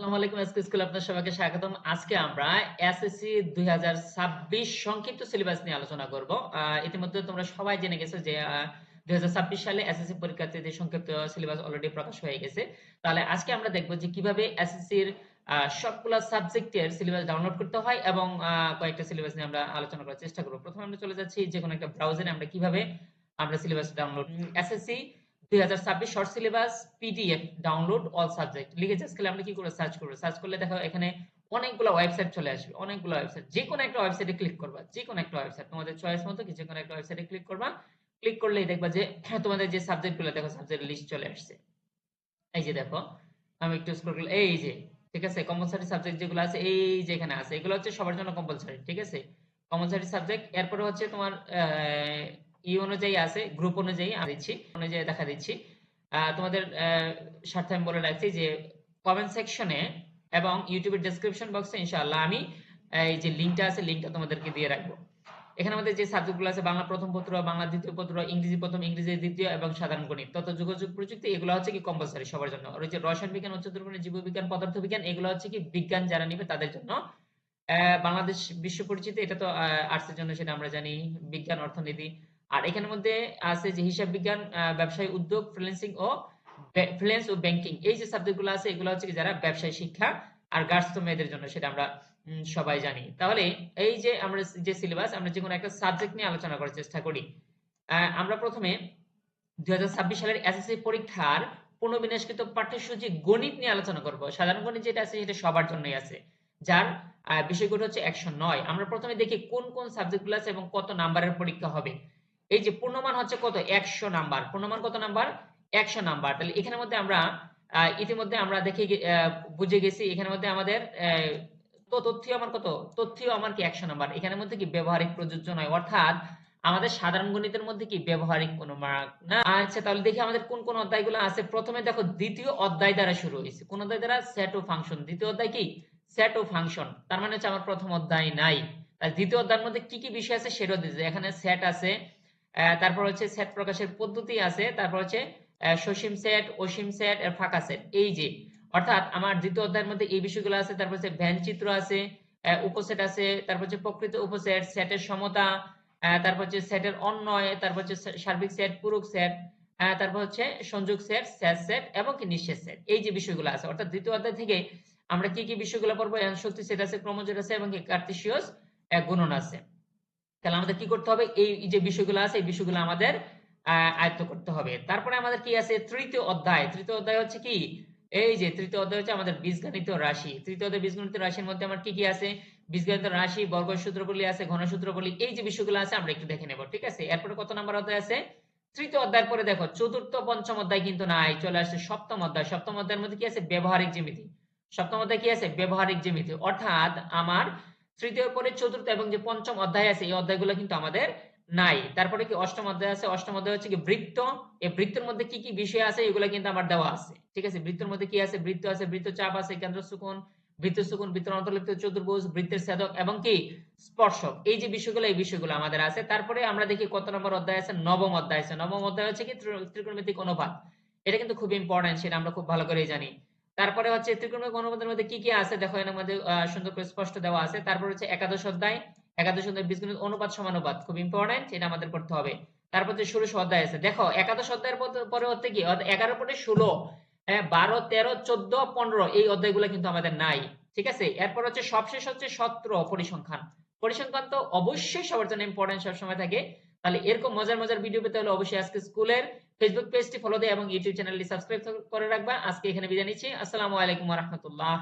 আসসালামু আলাইকুম SK school আপনার সবাইকে স্বাগতম। আজকে আমরা এসএসসি 2026 সংক্ষিপ্ত সিলেবাস নিয়ে আলোচনা করব। ইতিমধ্যে তোমরা সবাই জেনে গেছো যে আহ, 2026 সালে এসএসসি পরীক্ষার্থীদের সংক্ষিপ্ত সিলেবাস অলরেডি প্রকাশ হয়ে গেছে। তাহলে আজকে আমরা দেখব যে কীভাবে সবগুলা সাবজেক্টের সিলেবাস ডাউনলোড করতে হয় এবং কয়েকটা সিলেবাস নিয়ে আমরা আলোচনা করার চেষ্টা করব। প্রথমে আমরা চলে যাচ্ছি যে কোনো একটা ব্রাউজারে আমরা কীভাবে আমরা syllabus download SSC 2026 short syllabus PDF download all subject লিখে জাস্ট খেলে আমরা কি করে সার্চ করব? সার্চ করলে দেখো এখানে অনেকগুলো ওয়েবসাইট চলে আসবে, অনেকগুলো ওয়েবসাইট যে কোনো একটা ওয়েবসাইটে ক্লিক করবা যে কোনো একটা ওয়েবসাইট তোমাদের চয়েস মতো যে কোনো একটা ওয়েবসাইটে ক্লিক করবা। ক্লিক করলেই দেখবা যে তোমাদের যে সাবজেক্টগুলো দেখো সাবজেক্ট লিস্ট চলে আসছে। এই যে দেখো, আমি একটু স্ক্রল করলে এই যে, ঠিক আছে? কম্পালসারি সাবজেক্ট যেগুলো আছে, এই যে এখানে আছে। এগুলো হচ্ছে সবার জন্য কম্পালসারি ঠিক আছে? কম্পালসারি সাবজেক্ট এরপরে হচ্ছে তোমার ই অনুযায়ী আছে গ্রুপ অনুযায়ী আমি দিচ্ছি, অনুযায়ী দেখা দিচ্ছি। তোমাদের স্বার্থে আমি বলে রাখছি যে কমেন্ট সেকশনে এবং ইউটিউবের ডেসক্রিপশন বক্সে ইনশাআল্লাহ আমি এই যে লিংকটা আছে লিংকটা তোমাদেরকে দিয়ে রাখব। এখানে আমাদের যে সাবজেক্টগুলো আছে, বাংলা প্রথম পত্র, বাংলা দ্বিতীয় পত্র, ইংরেজি প্রথম, ইংরেজি দ্বিতীয় এবং সাধারণ গণিত তথ্য যোগাযোগ প্রযুক্তি, এগুলো হচ্ছে কি কম্পালসারি সবার জন্য। আর ওই যে রসায়ন বিজ্ঞান উচ্চতর গণিত জীববিজ্ঞান পদার্থবিজ্ঞান এগুলো হচ্ছে কি বিজ্ঞান যারা নিবে তাদের জন্য। বাংলাদেশ বিশ্ব পরিচিতি, এটা তো আর্টসের জন্য সেটা আমরা জানি, বিজ্ঞান, অর্থনীতি আর এখানের মধ্যে আছে যে হিসাব বিজ্ঞান ব্যবসায় উদ্যোগ ফ্রিল্যান্সিং ও ফ্রিল্যান্স ও ব্যাংকিং এই যে সাবজেক্টগুলো আছে, এগুলো হচ্ছে যারা ব্যবসায় শিক্ষা আর গার্লস তো মেয়েদের জন্য, সেটা আমরা সবাই জানি। তাহলে এই যে আমরা যে সিলেবাস আমরা যে কোনো একটা সাবজেক্ট নিয়ে আলোচনা করার চেষ্টা করি। আমরা প্রথমে 2026 সালের এসএসসি পরীক্ষার পুনর্বিন্যাসকৃত পাঠ্যসূচি গণিত নিয়ে আলোচনা করব। সাধারণ গণিত যেটা আছে, সেটা সবার জন্যই আছে। যার বিষয়গুলো হচ্ছে একশো নয়। আমরা প্রথমে দেখি কোন কোন সাবজেক্টগুলো আছে এবং কত নাম্বারের পরীক্ষা হবে। এই যে পূর্ণমান হচ্ছে কত? একশো নাম্বার। পূর্ণমান কত নাম্বার? একশো নাম্বার। তাহলে এখানের মধ্যে আমরা ইতিমধ্যে আমরা দেখে বুঝে গেছি এখানের মধ্যে আমাদের তো তথ্য আমার কত? তথ্য আমার কি একশো নাম্বার? এখানের মধ্যে কি ব্যবহারিক প্রযোজ্য নয়। অর্থাৎ আমাদের সাধারণ গণিতের মধ্যে কি ব্যবহারিক কোনো মার্ক না আচ্ছা তাহলে দেখি আমাদের কোন কোন অধ্যায়গুলো আছে। প্রথমে দেখো, দ্বিতীয় অধ্যায় দ্বারা শুরু হয়েছে। কোন অধ্যায় দ্বারা? সেট ও ফাংশন দ্বিতীয় অধ্যায় কি? সেট ও ফাংশন তার মানে হচ্ছে আমার প্রথম অধ্যায় নাই। তাহলে দ্বিতীয় অধ্যায়ের মধ্যে কি কি বিষয় আছে সেটাও দিয়েছে এখানে সেট আছে তারপর হচ্ছে সেট প্রকাশের পদ্ধতি আছে, তারপর হচ্ছে সসীম সেট অসীম সেট আর ফাঁকা সেট এই যে, অর্থাৎ আমার দ্বিতীয় অধ্যায়ের মধ্যে এই বিষয়গুলো আছে, তারপর হচ্ছে ভ্যান চিত্র আছে উপসেট আছে, তারপর হচ্ছে প্রকৃত উপসেট সেটের সমতা তারপর হচ্ছে সেটের অন্যয় তারপর হচ্ছে সার্বিক সেট পূরক সেট তারপর হচ্ছে সংযোগ সেট স্যাট সেট এবং কি নিঃশেষ সেট এই যে বিষয়গুলো আছে, অর্থাৎ দ্বিতীয় অধ্যায় থেকে আমরা কি কি বিষয়গুলো পড়ব শক্তি সেট আছে ক্রমজোট আছে, এবং কি কার্তেশিয়াস গুণন আছে। তাহলে আমাদের কি করতে হবে? এই যে বিষয়গুলো আছে, এই বিষয়গুলো আমাদের আয়ত্ত করতে হবে। তারপরে আমাদের কি আছে? তৃতীয় অধ্যায়। তৃতীয় অধ্যায় হচ্ছে কি? এই যে তৃতীয় অধ্যায় হচ্ছে আমাদের বীজগণিত রাশি। তৃতীয় অধ্যায় বীজগণিত রাশির মধ্যে আমার কি কি আছে? বীজগণিত রাশি বর্গ সূত্রগুলি আছে ঘনসূত্রগুলি এই যে বিষয়গুলো আছে আমরা একটু দেখে নেব, ঠিক আছে? এরপরে কত নাম্বার অধ্যায় আছে? তৃতীয় অধ্যায়ের পরে দেখো, চতুর্থ পঞ্চম অধ্যায় কিন্তু নাই, চলে আসছে সপ্তম অধ্যায়। সপ্তম অধ্যায়ের মধ্যে কি আছে? ব্যবহারিক জ্যামিতি। সপ্তম অধ্যায় কি আছে? ব্যবহারিক জ্যামিতি। অর্থাৎ আমার তৃতীয় পরে চতুর্থ এবং যে পঞ্চম অধ্যায় আছে, এই অধ্যায়গুলো কিন্তু আমাদের নাই। তারপরে কি অষ্টম অধ্যায় আছে? অষ্টম অধ্যায় হচ্ছে কি বৃত্ত। এই বৃত্তের মধ্যে কি কি বিষয় আছে? এগুলো কিন্তু আমার দেওয়া আছে। ঠিক আছে? বৃত্তের মধ্যে কি আছে? বৃত্ত আছে, বৃত্ত চাপ আছে, কেন্দ্র সুকোণ, বৃত্ত সুকোণ বৃত্তের অন্তর্লিপ্ত, চতুর্ভুজ, বৃত্তের ছেদক এবং কি? স্পর্শক। এই যে বিষয়গুলো, এই বিষয়গুলো আমাদের আছে। তারপরে আমরা দেখি কত নম্বর অধ্যায় আছে? নবম অধ্যায় আছে। নবম অধ্যায় হচ্ছে কি ত্রি- ত্রিকোণমিতিক অনুপাত। এটা কিন্তু খুব ইম্পর্টেন্ট সেটা আমরা খুব ভালো করেই জানি। তারপরে হচ্ছে ত্রিকোণমিতিক অনুপাতের মধ্যে কি কি আছে? দেখো, এর মধ্যে সুন্দর করে স্পষ্ট দেওয়া আছে। তারপর হচ্ছে একাদশ অধ্যায়। একাদশ অধ্যায় বীজগণিত অনুপাত সমানুপাত, খুব ইম্পর্টেন্ট এটা আমাদের করতে হবে। তারপর যে ষোড়শ অধ্যায় আছে। দেখো, একাদশ অধ্যায়ের পরে হচ্ছে কি? এগারো পরে ষোলো হ্যাঁ বারো, তেরো, চোদ্দ, পনেরো, এই অধ্যায়গুলো কিন্তু আমাদের নাই, ঠিক আছে? এরপর হচ্ছে সবশেষ হচ্ছে সত্র পরিসংখ্যান। পরিসংখ্যান তো অবশ্যই সবার জন্য ইম্পর্টেন্ট সবসময় থাকে। তাহলে এরকম মজার মজার ভিডিও পেতে হলে অবশ্যই আজকে স্কুলের ফেসবুক পেজটি ফলো দেয় এবং ইউটিউব চ্যানেলটি সাবস্ক্রাইব করে রাখবা। আজকে এখানে বিদায় নিচ্ছি। আসসালামু আলাইকুম রহমতুল্লাহ।